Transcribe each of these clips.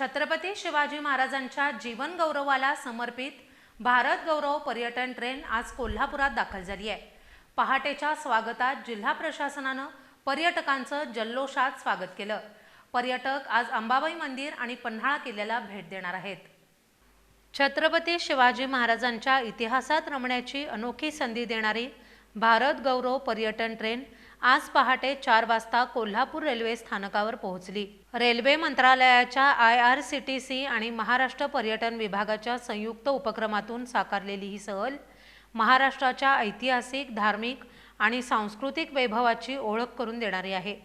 छत्रपती शिवाजी महाराजांच्या जीवन गौरवाला समर्पित भारत गौरव पर्यटन ट्रेन आज कोल्हापुरात दाखल झाली आहे. पहाटेच्या स्वागतात जिल्हा प्रशासनानं पर्यटकांचं जल्लोषात स्वागत केलं. पर्यटक आज अंबाबाई मंदिर आणि पन्हाळा किल्ल्याला भेट देणार आहेत. छत्रपती शिवाजी महाराजांच्या इतिहासात रमण्याची अनोखी संधी देणारी भारत गौरव पर्यटन ट्रेन आज पहाटे चार वाजता कोल्हापूर रेल्वे स्थानकावर पोहोचली. रेल्वे मंत्रालयाच्या I R C T C आणि महाराष्ट्र पर्यटन विभागाच्या संयुक्त उपक्रमातून साकारलेली ही सहल महाराष्ट्राच्या ऐतिहासिक धार्मिक आणि सांस्कृतिक वैभवाची ओळख करून देणारी आहे.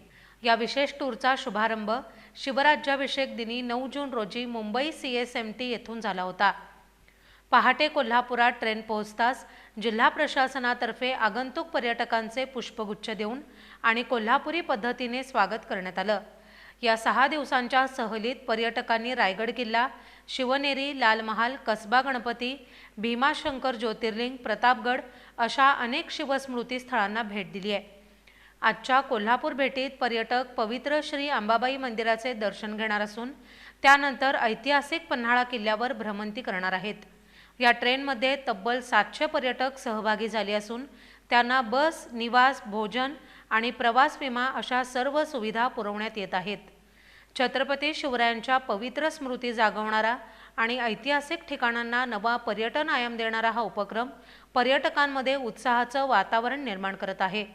या विशेष टूरचा शुभारंभ शिवराज्याभिषेक दिनी नऊ जून रोजी Mumbai C S M T येथून झाला होता. पहाटे कोल्हापुरात ट्रेन पोहोचताच जिल्हा प्रशासनातर्फे आगंतुक पर्यटकांचे पुष्पगुच्छ देऊन आणि कोल्हापुरी पद्धतीने स्वागत करण्यात आलं. या सहा दिवसांच्या सहलीत पर्यटकांनी रायगड किल्ला शिवनेरी लाल महाल कसबा गणपती भीमाशंकर ज्योतिर्लिंग प्रतापगड अशा अनेक शिवस्मृती स्थळांना भेट दिली आहे. आजच्या कोल्हापूर भेटीत पर्यटक पवित्र श्री अंबाबाई मंदिराचे दर्शन घेणार असून त्यानंतर ऐतिहासिक पन्हाळा किल्ल्यावर भ्रमंती करणार आहेत. या ट्रेनमध्ये तब्बल सातशे पर्यटक सहभागी झाले असून त्यांना बस निवास भोजन आणि प्रवास विमा अशा सर्व सुविधा पुरवण्यात येत आहेत. छत्रपती शिवरायांच्या पवित्र स्मृती जागवणारा आणि ऐतिहासिक ठिकाणांना नवा पर्यटन आयाम देणारा हा उपक्रम पर्यटकांमध्ये उत्साहाचं वातावरण निर्माण करत आहे.